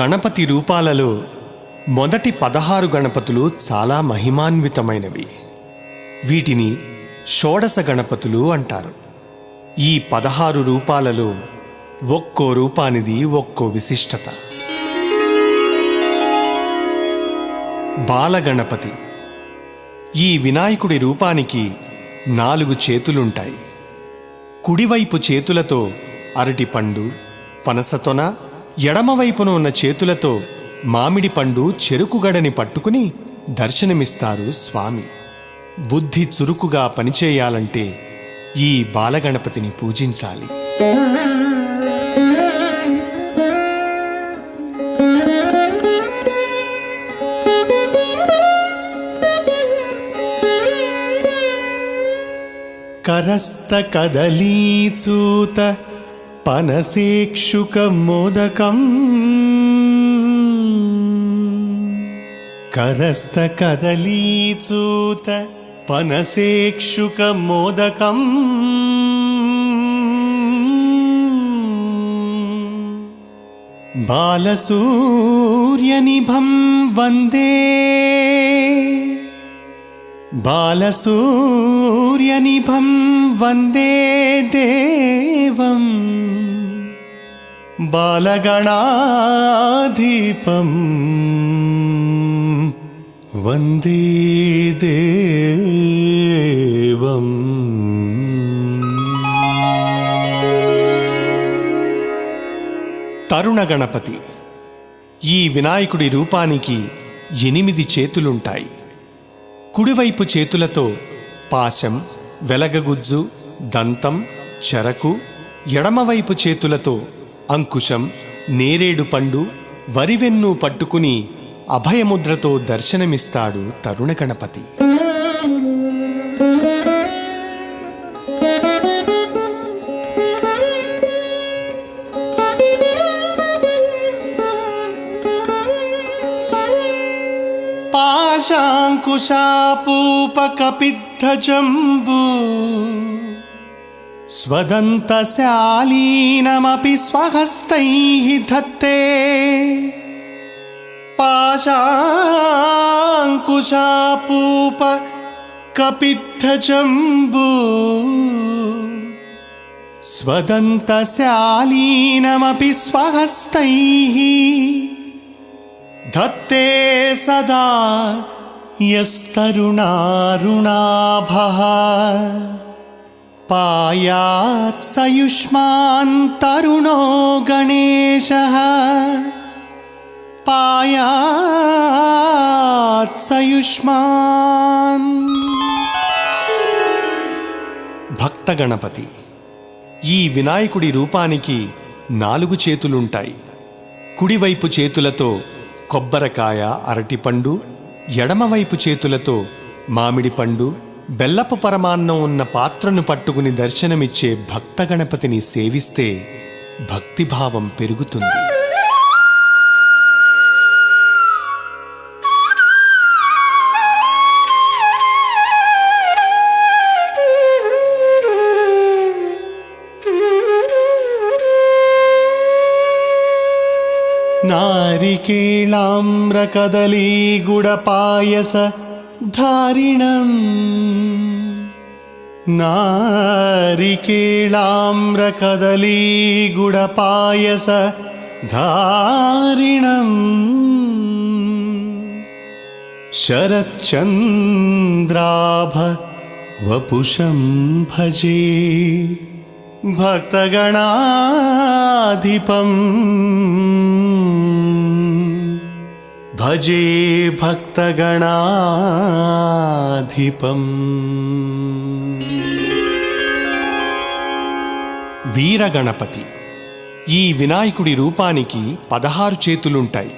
గణపతి రూపాలలో మొదటి పదహారు గణపతులు చాలా మహిమాన్వితమైనవి. వీటిని షోడశ గణపతులు అంటారు. ఈ పదహారు రూపాలలో ఒక్కో రూపానిది ఒక్కో విశిష్టత. బాలగణపతి. ఈ వినాయకుడి రూపానికి నాలుగు చేతులుంటాయి. కుడివైపు చేతులతో అరటిపండు పనసతొన ఎడమవైపున ఉన్న చేతులతో మామిడి పండు చెరుకుగడని పట్టుకుని దర్శనమిస్తారు స్వామి. బుద్ధి చురుకుగా పనిచేయాలంటే ఈ బాలగణపతిని పూజించాలి. పనసేక్షుకమోదకం కరస్త కదలీచూత పనసేక్షుకమోదకం బాలసూర్యనిభం వందే. బాలసూ बालसूर्यनिभं वन्दे देवम् बालगणाधिपम् वन्दे देवम् తరుణ గణపతి ఈ వినాయకుడి రూపానికి ఎనిమిది చేతులుంటాయి కుడివైపు చేతులతో పాశం వెలగగుజ్జు దంతం చెరకు ఎడమవైపు చేతులతో అంకుశం నేరేడు పండు వరివెన్ను పట్టుకుని అభయముద్రతో దర్శనమిస్తాడు తరుణ గణపతి अङ्कुशापूपकपिद्धजम्बू स्वदन्तशालीनमपि स्वहस्तैः धत्ते पाशाङ्कुशापूप कपिद्धजम्बू स्वदन्तशालीनमपि स्वहस्तैः धत्ते सदा यस्तरुणारुणाभः पायात् सयुष्मान् तरुणो गणेशः पायात् सयुष्मान् భక్త గణపతి ఈ వినాయకుడి రూపానికి నాలుగు చేతులుంటాయి కుడివైపు చేతులతో కొబ్బరికాయ అరటిపండు ఎడమవైపు చేతులతో మామిడి పండు బెల్లపు పరమాన్నం ఉన్న పాత్రను పట్టుకుని దర్శనమిచ్చే భక్త గణపతిని సేవిస్తే భక్తిభావం పెరుగుతుంది. नारिकेलाम्रकदलीगुडपायस धारिणम् नारिकेलाम्रकदलीगुडपायस धारिणम् शरच्चन्द्राभ वपुषं भजे भक्तगणाधिपम् భజే భక్తగణాధిపం. వీరగణపతి ఈ వినాయకుడి రూపానికి పదహారు చేతులుంటాయి.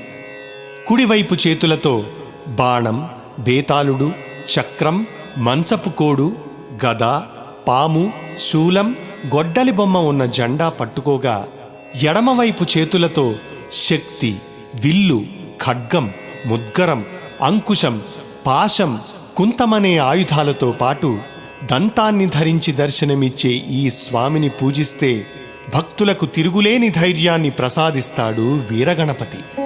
కుడివైపు చేతులతో బాణం బేతాళుడు చక్రం మంచపు కోడు గద పాము శూలం గొడ్డలి బొమ్మ ఉన్న జెండా పట్టుకోగా ఎడమవైపు చేతులతో శక్తి విల్లు ఖడ్గం ముద్గరం అంకుశం పాశం కుంతమనే ఆయుధాలతో పాటు దంతాన్ని ధరించి దర్శనమిచ్చే ఈ స్వామిని పూజిస్తే భక్తులకు తిరుగులేని ధైర్యాన్ని ప్రసాదిస్తాడు వీరగణపతి.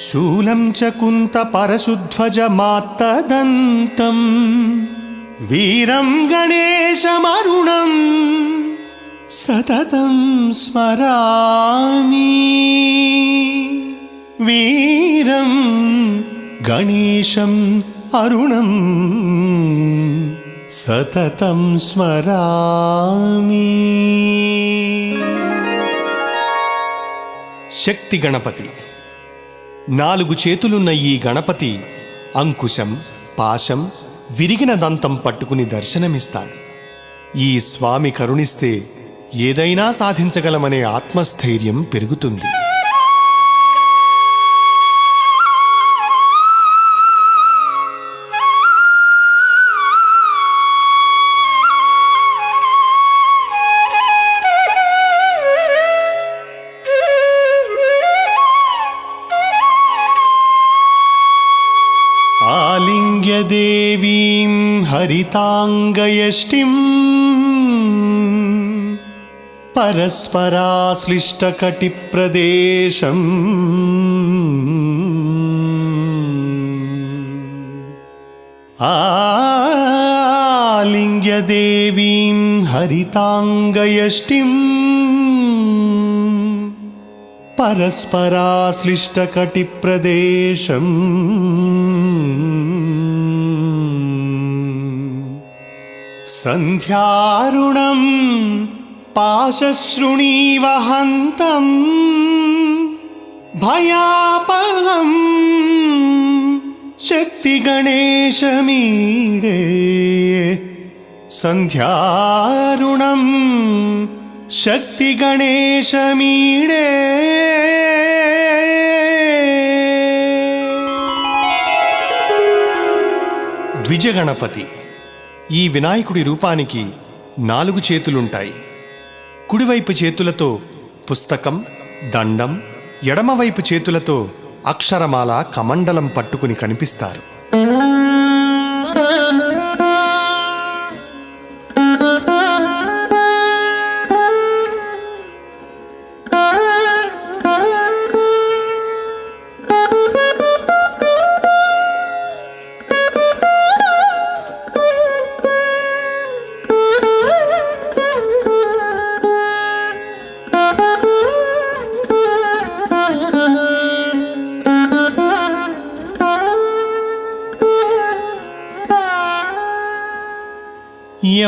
భేతాళశక్తిశరకార్ముకచక్రఖడ్గాన్ ఖట్వాంగముద్గర గదాంకుశ నాగపాశాన్ శూలం చ కుంత పరశుధ్వజ మాత్తదంతం. వీరం గణేశమరుణం సతతం స్మరామి. నాలుగు చేతులున్న ఈ గణపతి అంకుశం పాశం విరిగిన దంతం పట్టుకుని దర్శనమిస్తాడు. ఈ స్వామి కరుణిస్తే ఏదైనా సాధించగలమనే ఆత్మస్థైర్యం పెరుగుతుంది. हरिताङ्गयष्टिम् परस्पराश्लिष्टकटिप्रदेशम् आलिङ्ग्यदेवीं हरिताङ्गयष्टिम् परस्पराश्लिष्टकटिप्रदेशम् സന്ധ്യാരുണം പാശശ്രുണീവഹന്തം ഭയാപഹം ശക്തിഗണേശമീടേ സന്ധ്യാരുണം ശക്തിഗണേശമീടേ ദ്വിജഗണപതി ఈ వినాయకుడి రూపానికి నాలుగు చేతులుంటాయి. కుడివైపు చేతులతో పుస్తకం దండం ఎడమవైపు చేతులతో అక్షరమాల కమండలం పట్టుకుని కనిపిస్తారు.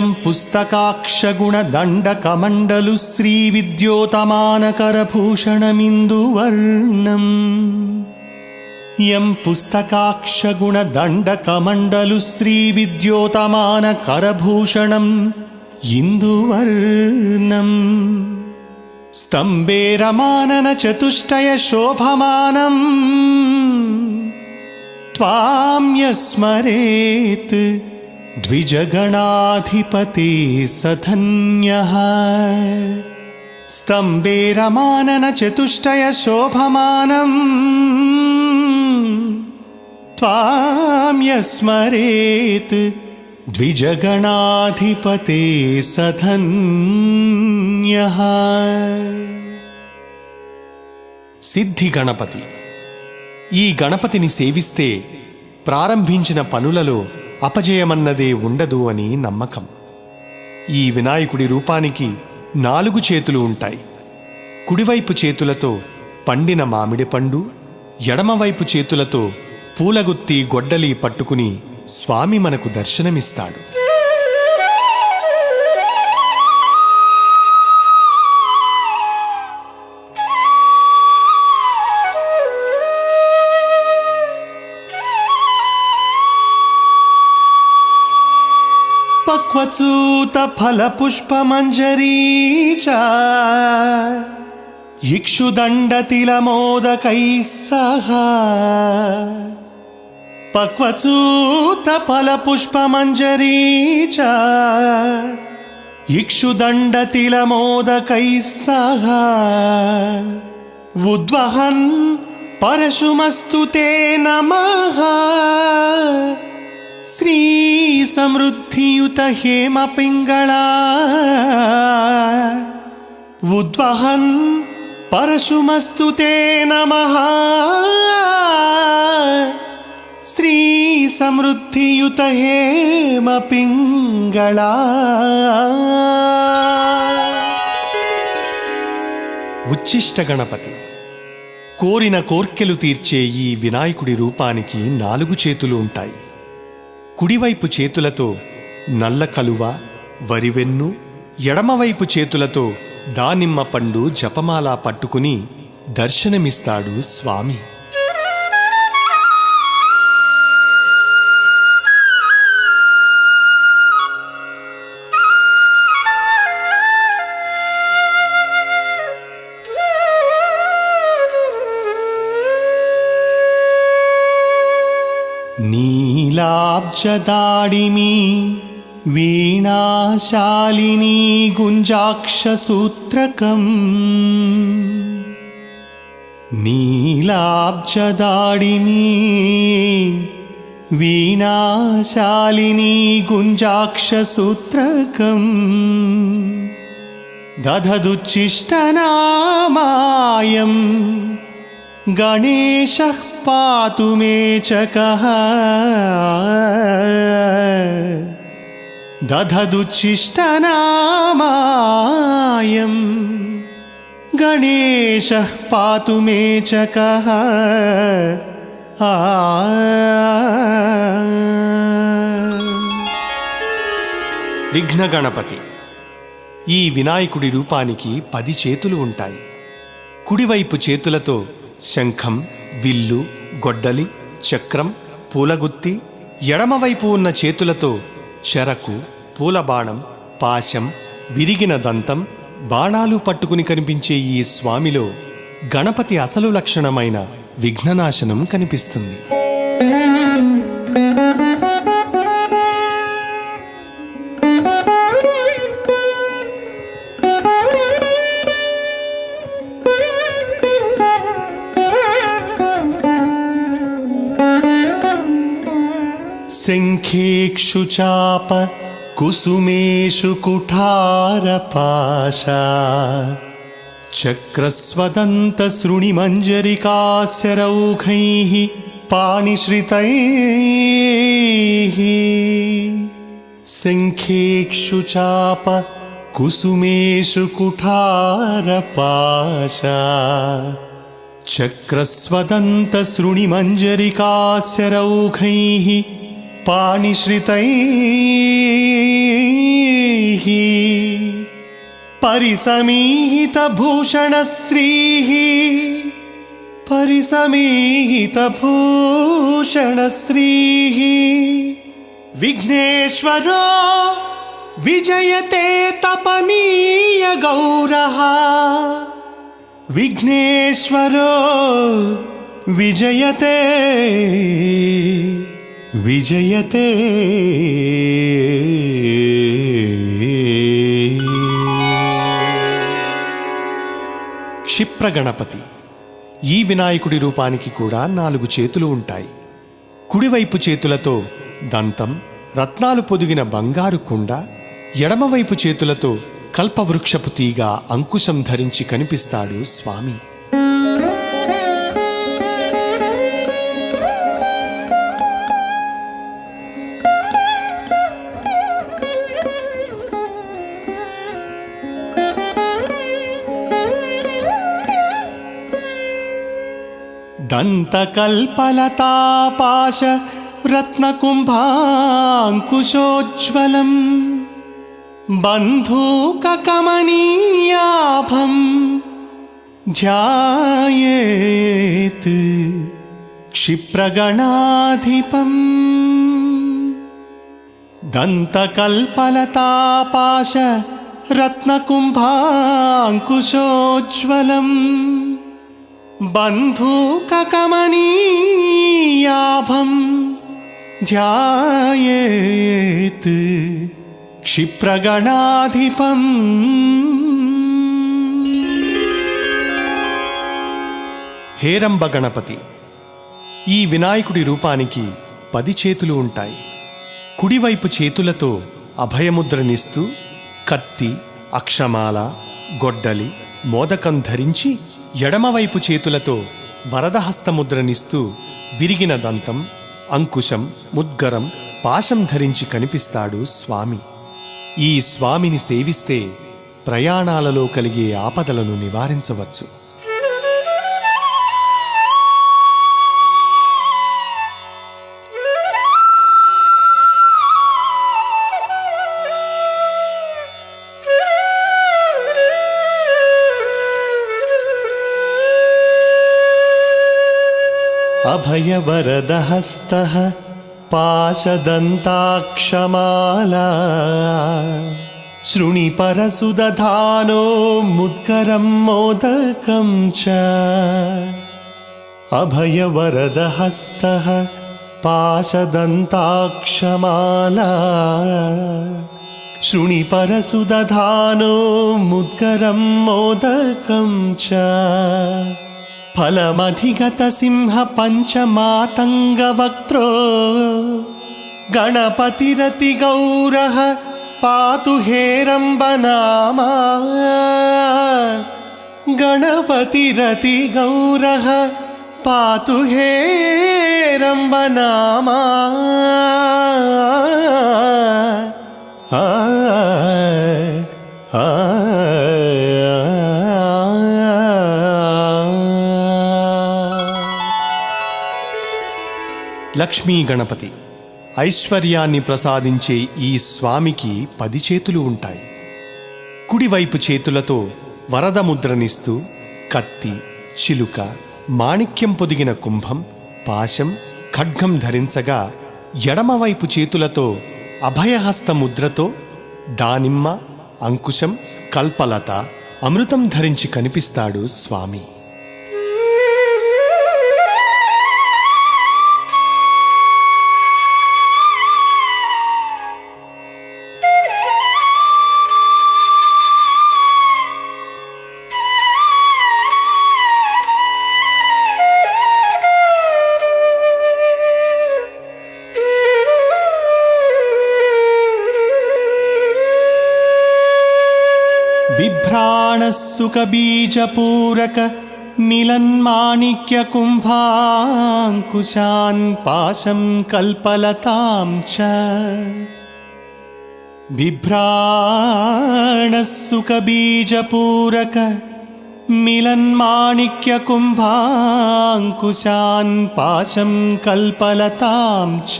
యం పుస్తకాక్షగుణదండకమండలు శ్రీవిద్యోతమానకరభూషణమిందువర్ణం యం పుస్తకాక్షగుణదండకమండలు శ్రీవిద్యోతమానకరభూషణం ఇందువర్ణం స్తంభే రమానన చతుష్టయ శోభమానం त्वां यस्मरेत् द्विजगणाधिपते सधन्यः स्तम्भे रमाननचतुष्टयशोभमानम् त्वां यस्मरेत् द्विजगणाधिपते सधन्यः సిద్ధిగణపతి ఈ గణపతిని సేవిస్తే ప్రారంభించిన పనులలో అపజయమన్నదే ఉండదు అని నమ్మకం. ఈ వినాయకుడి రూపానికి నాలుగు చేతులు ఉంటాయి. కుడివైపు చేతులతో పండిన మామిడి పండు ఎడమవైపు చేతులతో పూలగుత్తి గొడ్డలి పట్టుకుని స్వామి మనకు దర్శనమిస్తాడు. పక్వచూత ఫలపుష్పమంజరీ చ ఇక్షుదండతిలమోదకై సహ పక్వచూత ఫలపుష్పమంజరీ చ ఇక్షుదండతిలమోదకైः సహ ఉద్వహన్ పరశుమస్తు శ్రీ సమృద్ధియుత హేమ పింగళా. ఉద్వహన్ పరశుమస్తు తే శ్రీ సమృద్ధియుత హేమ పింగళా. ఉచ్చిష్ట గణపతి కోరిన కోర్కెలు తీర్చే ఈ వినాయకుడి రూపానికి నాలుగు చేతులు ఉంటాయి. కుడివైపు చేతులతో నల్ల కలువ వరివెన్ను ఎడమవైపు చేతులతో దానిమ్మ పండు జపమాల పట్టుకుని దర్శనమిస్తాడు స్వామి. నీలాబ్జదాడిమి వీణాశాలిని గుంజాక్షసూత్రకం నీలాబ్జదాడిమి వీణాశాలిని గుంజాక్షసూత్రకం దధదుచ్చిష్టనామాయం గణేశ పాతు మే చకః దధదుచ్చిష్టనామాయం గణేశ పాతు ఆ. విఘ్న గణపతి ఈ వినాయకుడి రూపానికి పది చేతులు ఉంటాయి. కుడివైపు చేతులతో శంఖం విల్లు గొడ్డలి చక్రం పూలగుత్తి ఎడమవైపు ఉన్న చేతులతో చెరకు పూలబాణం పాశం విరిగిన దంతం బాణాలు పట్టుకుని కనిపించే ఈ స్వామిలో గణపతి అసలు లక్షణమైన విఘ్ననాశనం కనిపిస్తుంది. सुचाप कुसुमेषु कुठारपाशा। चक्रस्वदन्तसृणिमञ्जरिकास्य रौघैः पाणिश्रितैः। सिंखेक्षु चाप कुसुमेषु कुठारपाश। चक्रस्वदन्तसृणिमञ्जरिकास्य रौघैः पाणिश्रितैः परिसमीहितभूषणश्रीः परिसमीहितभूषणश्रीः विघ्नेश्वरो विजयते तपनीयगौरः विघ्नेश्वरो विजयते విజయతే. క్షిప్రగణపతి ఈ వినాయకుడి రూపానికి కూడా నాలుగు చేతులు ఉంటాయి. కుడివైపు చేతులతో దంతం రత్నాలు పొదిగిన బంగారు కుండ ఎడమవైపు చేతులతో కల్పవృక్షపు తీగ అంకుశం ధరించి కనిపిస్తాడు స్వామి. दन्तकल्पलतापाश रत्नकुम्भाङ्कुशोज्ज्वलम् बन्धूकमनीयाभम् ध्यायेत् क्षिप्रगणाधिपम् दन्तकल्पलतापाश रत्नकुम्भाङ्कुशोज्ज्वलम् బంధూకకమనీయాభం ध्यायेत् क्षिप्रगणाधिपम् హేరంబ గణపతి ఈ వినాయకుడి రూపానికి పది చేతులు ఉంటాయి కుడివైపు చేతులతో అభయముద్రనిస్తూ కత్తి అక్షమాల గొడ్డలి మోదకం ధరించి ఎడమవైపు చేతులతో వరదహస్తముద్రనిస్తూ విరిగిన దంతం అంకుశం ముద్గరం పాశం ధరించి కనిపిస్తాడు స్వామి. ఈ స్వామిని సేవిస్తే ప్రయాణాలలో కలిగే ఆపదలను నివారించవచ్చు. अभयवरदहस्तः पाशदन्ताक्षमाला। शृणिपरसुदधानो मुद्गरं मोदकं च। अभयवरदहस्तः पाशदन्ताक्षमाला। शृणिपरसुदधानो मुद्गरं मोदकं च फलमधिगतसिंह पञ्चमातङ्गवक्त्रो गणपतिरतिगौरः पातु हेरम्बनामा गणपतिरतिगौरः पातु हेरम्बनामा आ आ లక్ష్మీ గణపతి. ఐశ్వర్యాన్ని ప్రసాదించే ఈ స్వామికి పది చేతులు ఉంటాయి. కుడివైపు చేతులతో వరద ముద్రనిస్తూ కత్తి చిలుక మాణిక్యం పొదిగిన కుంభం పాశం ఖడ్గం ధరించగా ఎడమవైపు చేతులతో అభయహస్త ముద్రతో దానిమ్మ అంకుశం కల్పలత అమృతం ధరించి కనిపిస్తాడు స్వామి. सुखबीजपूरक मिलन्माणिक्यकुम्भाङ्कुशान् पाशं कल्पलतां च बिभ्राणः सुखबीजपूरक मिलन्माणिक्यकुम्भाङ्कुशान् पाशं कल्पलतां च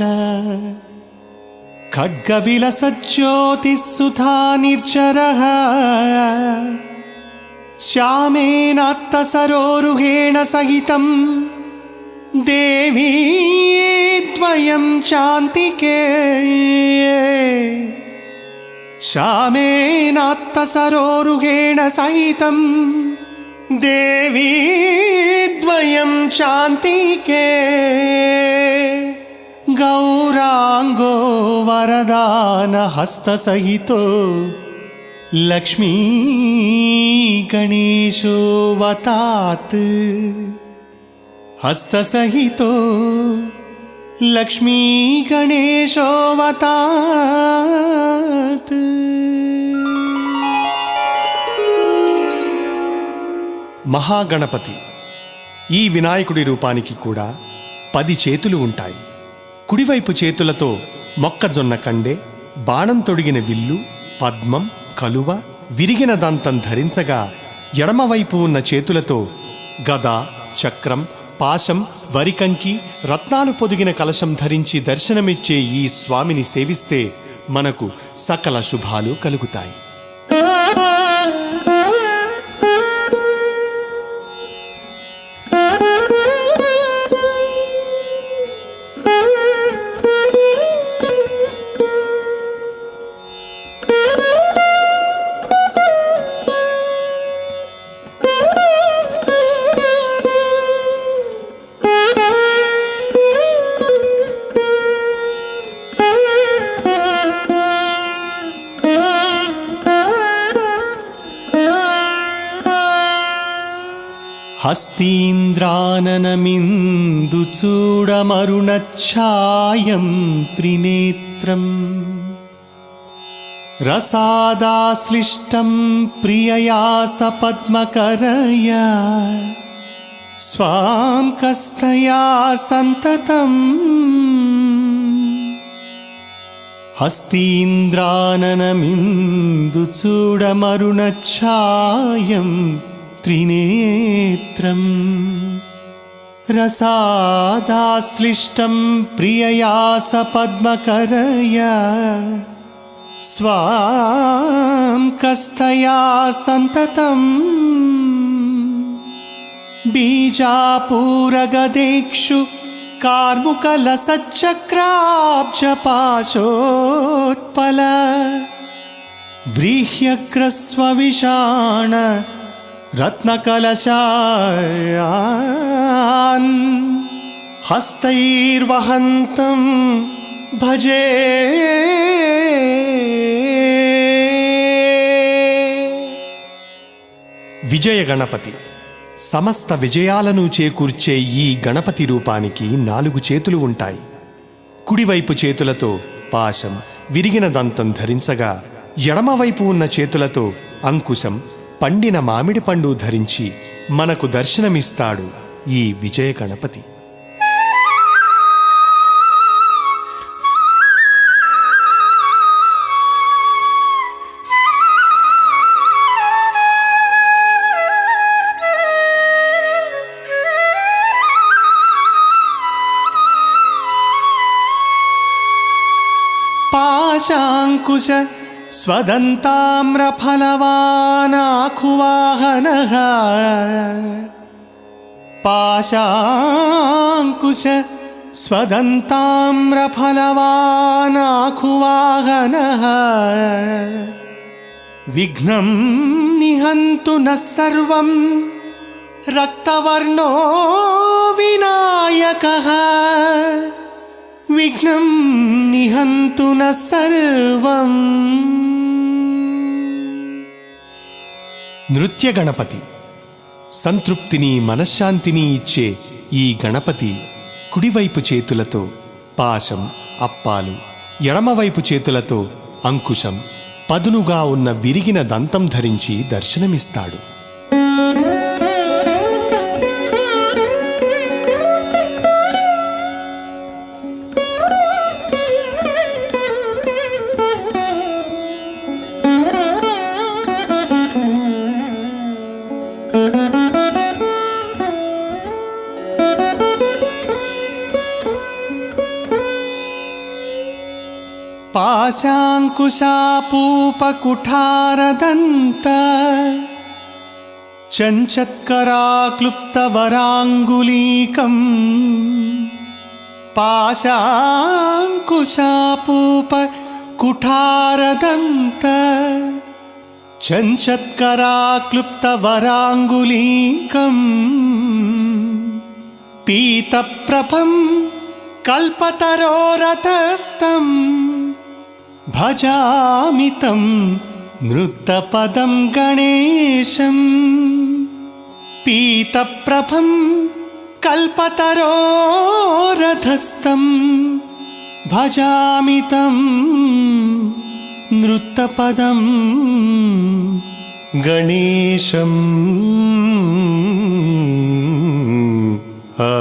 खड्गविलसज्योतिः सुधा निर्जरः श्यामेनात्तसरोरुहेण सहितं देवी द्वयं चान्तिके श्यामेनात्तसरोरुहेण सहितं देवी द्वयं चान्तिके गौराङ्गो वरदानहस्तसहितो लक्ष्मी गणेशो वतात् हस्तसहितो लक्ष्मी गणेशो वतात् మహాగణపతి ఈ వినాయకుడి రూపానికి కూడా పది చేతులు ఉంటాయి కుడివైపు చేతులతో మొక్కజొన్న కండే బాణం తొడిగిన విల్లు పద్మం కలువ విరిగిన దంతం ధరించగా ఎడమవైపు ఉన్న చేతులతో గద చక్రం పాశం వరికంకి రత్నాలు పొదిగిన కలశం ధరించి దర్శనమిచ్చే ఈ స్వామిని సేవిస్తే మనకు సకల శుభాలు కలుగుతాయి. హస్తీంద్రాననమిందు చూడమరుణఛాయం త్రినేత్రం. రసాదాశ్లిష్టం ప్రియయా సపద్మకరయా స్వాం కస్తయా సంతతం. హస్తీంద్రాననమిందు చూడమరుణఛాయం త్రినేత్రం. रसादाश्लिष्टं प्रियया स पद्मकरय स्वा कस्तया सन्ततं बीजापूरगदेक्षु कार्मुकलसच्चक्राब्जपाशोत्पल। व्रीह्यक्रस्वविषाण రత్నకలశాన్ హస్తైర్వహంతం భజే విజయ గణపతి సమస్త విజయాలను చేకూర్చే ఈ గణపతి రూపానికి నాలుగు చేతులు ఉంటాయి. కుడివైపు చేతులతో పాశం విరిగిన దంతం ధరించగా ఎడమవైపు ఉన్న చేతులతో అంకుశం పండిన మామిడి పండు ధరించి మనకు దర్శనమిస్తాడు ఈ విజయ గణపతి పాశాంకుశ స్వదంతామ్రఫలవానాఖువాహనః పాశాంకుశ స్వదంతామ్రఫలవానాఖువాహనః విఘ్నం నిహంతు న సర్వం రక్తవర్ణో వినాయకः విఘ్నం నిహంతున సర్వం. నృత్య గణపతి. సంతృప్తిని మనశ్శాంతిని ఇచ్చే ఈ గణపతి కుడివైపు చేతులతో పాశం అప్పాలు ఎడమవైపు చేతులతో అంకుశం పదునుగా ఉన్న విరిగిన దంతం ధరించి దర్శనమిస్తాడు. పాశాంకుశాపూపకుఠారదంత చంచత్కరాక్లుప్తవరాంగులీకం పాశాంకుశాపూప కుఠారదంత చంచత్కరాక్లుప్తవరాంగులీకం పీతప్రభం भजामि तं नृत्तपदं गणेशम्। पीतप्रभं कल्पतरोरथस्थं भजामि तं नृत्तपदं गणेशम्। आ।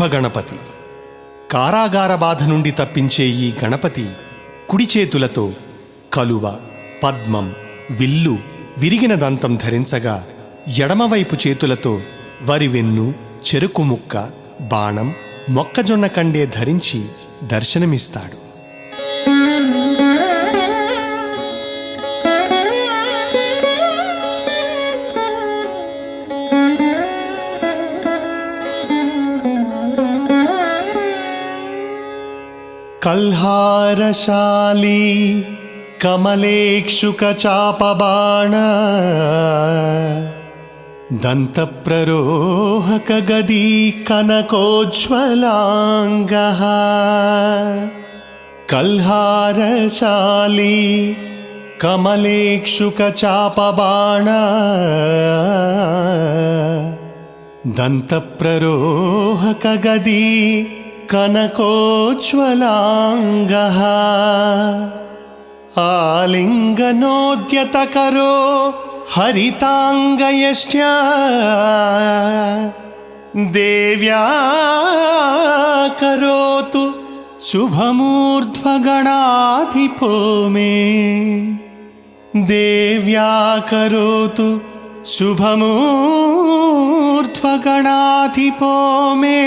ఆ గణపతి కారాగార బాధ నుండి తప్పించే ఈ గణపతి కుడి చేతులతో కలువ పద్మం విల్లు విరిగిన దంతం ధరించగా ఎడమవైపు చేతులతో వరి వెన్ను చెరుకు ముక్క బాణం మొక్కజొన్న కండే ధరించి దర్శనమిస్తాడు. कल्हारशाली कमलेक्षुकचापबाण दन्तप्ररोहकगदी कनकोज्ज्वलाङ्गः कल्हारशाली कमलेक्षुकचापबाण दन्तप्ररोहकगदी कनकोज्ज्वलाङ्गः। आलिङ्गनोद्यतकरो हरिताङ्गयष्ट्या देव्या करोतु शुभमूर्ध्वगणाधिपो मे। देव्या करोतु शुभमूर्ध्वगणाधिपो मे।